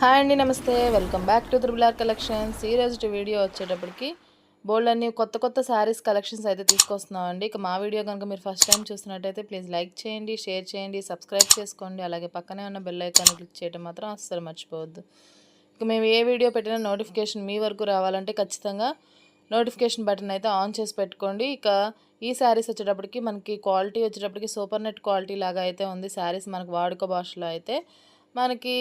Hi అండి నమస్తే. Welcome back to triple R collections ఈరోజు వీడియో వచ్చేటప్పటికి బోల్డ్ అన్ని కొత్త కొత్త శారీస్ కలెక్షన్స్ అయితే తీసుకొస్తున్నామండి. ఇక మా వీడియో కనుక మీరు ఫస్ట్ టైం చూసినట్టయితే ప్లీజ్ లైక్ చేయండి షేర్ చేయండి సబ్స్క్రైబ్ చేసుకోండి. అలాగే పక్కనే ఉన్న బెల్ ఐకాన్ క్లిక్ చేయడం మాత్రం అస్సలు మర్చిపోవద్దు. ఇక మేము ఏ వీడియో పెట్టినా నోటిఫికేషన్ మీ వరకు రావాలంటే ఖచ్చితంగా నోటిఫికేషన్ బటన్ అయితే ఆన్ చేసి పెట్టుకోండి. ఇక ఈ శారీస్ వచ్చేటప్పటికి మనకి క్వాలిటీ వచ్చేటప్పటికి సూపర్ నెట్ క్వాలిటీ లాగా అయితే ఉంది. శారీస్ మనకు వాడుక భాషలో అయితే మనకి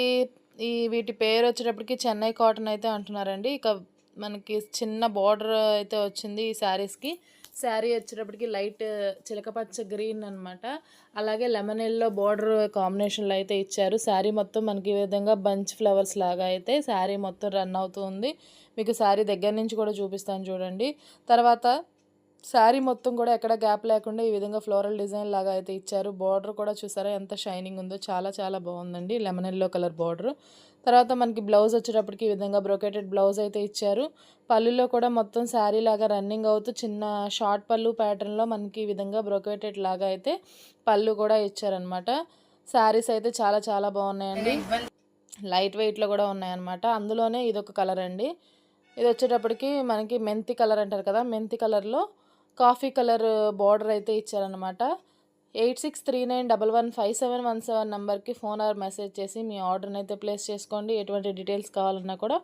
ఈ వీటి పేరు వచ్చేటప్పటికి చెన్నై కాటన్ అయితే అంటున్నారండి. ఇక మనకి చిన్న బార్డర్ అయితే వచ్చింది ఈ శారీస్కి. శారీ వచ్చేటప్పటికి లైట్ చిలకపచ్చ గ్రీన్ అనమాట అలాగే లెమన్ ఎల్లో బార్డర్ కాంబినేషన్లో అయితే ఇచ్చారు. శారీ మొత్తం మనకి ఈ విధంగా బంచ్ ఫ్లవర్స్ లాగా అయితే శారీ మొత్తం రన్ అవుతుంది మీకు శారీ దగ్గర నుంచి కూడా చూపిస్తాను చూడండి. తర్వాత శారీ మొత్తం కూడా ఎక్కడ గ్యాప్ లేకుండా ఈ విధంగా ఫ్లోరల్ డిజైన్ లాగా అయితే ఇచ్చారు. బార్డర్ కూడా చూసారా? ఎంత షైనింగ్ ఉందో చాలా చాలా బాగుందండి. Lemon yellow colour border. తర్వాత మనకి బ్లౌజ్ వచ్చేటప్పటికి ఈ విధంగా బ్రోకేటెడ్ బ్లౌజ్ అయితే ఇచ్చారు. పళ్ళులో కూడా మొత్తం శారీ లాగా రన్నింగ్ అవుతూ చిన్న షార్ట్ పళ్ళు ప్యాటర్న్లో మనకి ఈ విధంగా బ్రోకేటెడ్ లాగా అయితే పళ్ళు కూడా ఇచ్చారనమాట శారీస్ అయితే చాలా చాలా బాగున్నాయండి. లైట్ వెయిట్లో కూడా ఉన్నాయన్నమాట. అందులోనే ఇదొక కలర్ అండి. ఇది వచ్చేటప్పటికి మనకి మెంతి కలర్ అంటారు కదా? మెంతి కలర్లో కాఫీ కలర్ బార్డర్ అయితే ఇచ్చారనమాట eight six three nine double one five seven one seven నెంబర్కి ఫోన్ ఆర్ మెసేజ్ చేసి మీ ఆర్డర్ని అయితే ప్లేస్ చేసుకోండి. ఎటువంటి డీటెయిల్స్ కావాలన్నా కూడా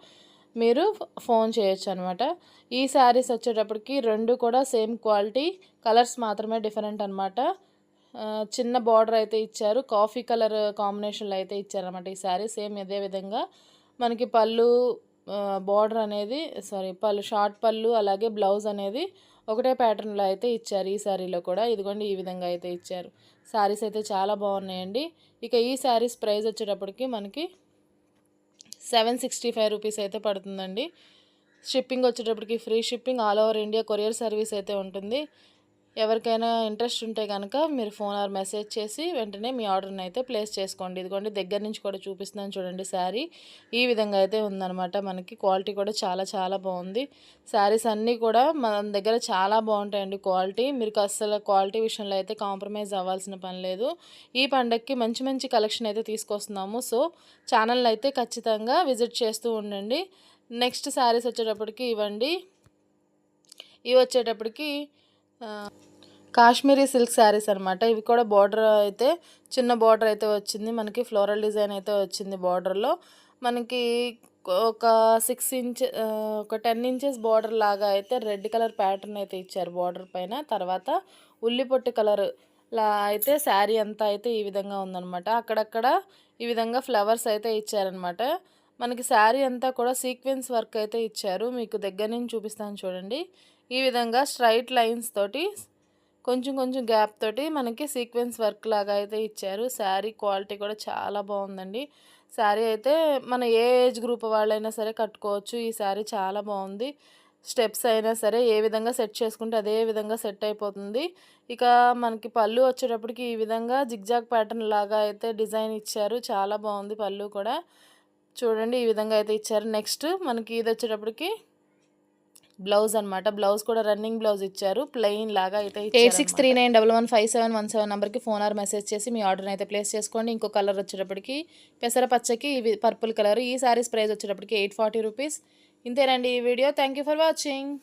మీరు ఫోన్ చేయొచ్చు అనమాట ఈ శారీస్ వచ్చేటప్పటికి రెండు కూడా సేమ్ క్వాలిటీ కలర్స్ మాత్రమే డిఫరెంట్ అనమాట చిన్న బార్డర్ అయితే ఇచ్చారు. కాఫీ కలర్ కాంబినేషన్లో అయితే ఇచ్చారనమాట ఈ శారీ. సేమ్ ఇదే విధంగా మనకి పళ్ళు బార్డర్ అనేది సారీ పళ్ళు షార్ట్ పళ్ళు అలాగే బ్లౌజ్ అనేది ఒకటే ప్యాటర్న్లో అయితే ఇచ్చారు. ఈ శారీలో కూడా ఇదిగోండి ఈ విధంగా అయితే ఇచ్చారు. శారీస్ అయితే చాలా బాగున్నాయండి. ఇక ఈ శారీస్ ప్రైస్ వచ్చేటప్పటికి మనకి సెవెన్ సిక్స్టీ ఫైవ్ రూపీస్ అయితే పడుతుందండి. షిప్పింగ్ వచ్చేటప్పటికి free shipping all over India courier service అయితే ఉంటుంది. ఎవరికైనా ఇంట్రెస్ట్ ఉంటే కనుక మీరు ఫోన్ ఆర్ మెసేజ్ చేసి వెంటనే మీ ఆర్డర్ని అయితే ప్లేస్ చేసుకోండి. ఇదిగోండి దగ్గర నుంచి కూడా చూపిస్తున్నాను చూడండి శారీ. ఈ విధంగా అయితే ఉందన్నమాట మనకి. క్వాలిటీ కూడా చాలా చాలా బాగుంది. శారీస్ అన్నీ కూడా మన దగ్గర చాలా బాగుంటాయండి క్వాలిటీ. మీరు అసలు క్వాలిటీ విషయంలో అయితే కాంప్రమైజ్ అవ్వాల్సిన పని లేదు. ఈ పండగకి మంచి మంచి కలెక్షన్ అయితే తీసుకొస్తున్నాము. సో ఛానల్ అయితే ఖచ్చితంగా విజిట్ చేస్తూ ఉండండి. నెక్స్ట్ శారీస్ వచ్చేటప్పటికి ఇవ్వండి. ఇవి వచ్చేటప్పటికి కాశ్మీరీ సిల్క్ శారీస్ అనమాట ఇవి కూడా బార్డర్ అయితే చిన్న బార్డర్ అయితే వచ్చింది. మనకి ఫ్లోరల్ డిజైన్ అయితే వచ్చింది బార్డర్లో మనకి ఒక సిక్స్ ఇంచ్ ఒక టెన్ ఇంచెస్ బార్డర్ లాగా అయితే రెడ్ కలర్ ప్యాటర్న్ అయితే ఇచ్చారు బార్డర్ పైన. తర్వాత ఉల్లిపొట్టు కలర్ లా అయితే శారీ అంతా అయితే ఈ విధంగా ఉందన్నమాట. అక్కడక్కడ ఈ విధంగా ఫ్లవర్స్ అయితే ఇచ్చారనమాట మనకి శారీ అంతా కూడా సీక్వెన్స్ వర్క్ అయితే ఇచ్చారు. మీకు దగ్గర నుంచి చూపిస్తాను చూడండి. ఈ విధంగా స్ట్రైట్ లైన్స్ తోటి కొంచెం కొంచెం గ్యాప్ తోటి మనకి సీక్వెన్స్ వర్క్ లాగా అయితే ఇచ్చారు. శారీ క్వాలిటీ కూడా చాలా బాగుందండి. శారీ అయితే మన ఏ ఏజ్ గ్రూప్ వాళ్ళైనా సరే కట్టుకోవచ్చు. ఈ శారీ చాలా బాగుంది. స్టెప్స్ అయినా సరే ఏ విధంగా సెట్ చేసుకుంటే అదే విధంగా సెట్ అయిపోతుంది. ఇక మనకి పళ్ళు వచ్చేటప్పటికి ఈ విధంగా జిగ్జాగ్ ప్యాటర్న్ లాగా అయితే డిజైన్ ఇచ్చారు. చాలా బాగుంది పళ్ళు కూడా. చూడండి ఈ విధంగా అయితే ఇచ్చారు. నెక్స్ట్ మనకి ఇది వచ్చేటప్పటికి బ్లౌజ్ అనమాట బ్లౌజ్ కూడా రన్నింగ్ బ్లౌజ్ ఇచ్చారు. ప్లెయిన్ లాగా అయితే eight six three nine double one five seven one seven నెంబర్కి ఫోన్ ఆర్ మెసేజ్ చేసి మీ ఆర్డర్ని అయితే ప్లేస్ చేసుకోండి. ఇంకో కలర్ వచ్చేటప్పటికి పెసర పచ్చకి ఇవి పర్పుల్ కలర్. ఈ శారీస్ ప్రైస్ వచ్చేటప్పటికి ఎయిట్ ఫార్టీ రూపీస్. ఇంతేనండి ఈ video. Thank you for watching.